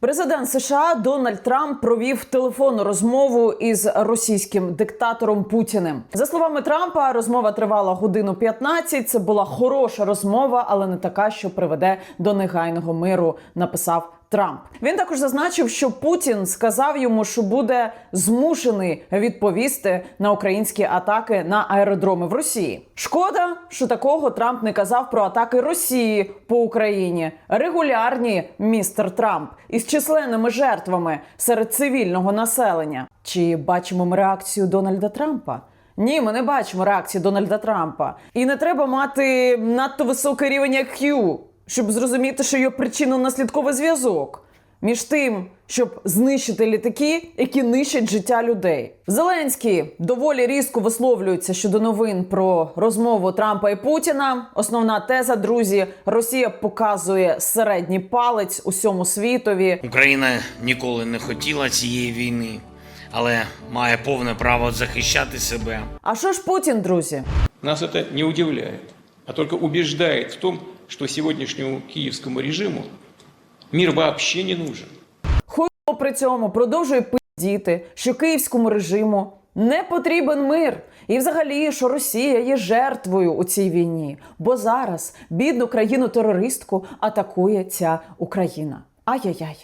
Президент США Дональд Трамп провів телефонну розмову із російським диктатором Путіним. За словами Трампа, розмова тривала годину 15. Це була хороша розмова, але не така, що приведе до негайного миру. Написав Трамп. Він також зазначив, що Путін сказав йому, що буде змушений відповісти на українські атаки на аеродроми в Росії. Шкода, що такого Трамп не казав про атаки Росії по Україні. Регулярні містер Трамп із численними жертвами серед цивільного населення. Чи бачимо ми реакцію Дональда Трампа? Ні, ми не бачимо реакції Дональда Трампа. І не треба мати надто високий рівень IQ, щоб зрозуміти, що є причинно-наслідковий зв'язок між тим, щоб знищити літаки, які нищать життя людей. Зеленський доволі різко висловлюється щодо новин про розмову Трампа і Путіна. Основна теза, друзі, Росія показує середній палець усьому світові. Україна ніколи не хотіла цієї війни, але має повне право захищати себе. А що ж Путін, друзі? Нас это не удивляет, а только убеждает в том, что сегодняшнему киевскому режиму мир вообще не нужен. Хуйло при цьому продовжує пиздіти, що київському режиму не потрібен мир. І взагалі, що Росія є жертвою у цій війні, бо зараз бідну країну-терористку атакує ця Україна. Ай-яй-яй.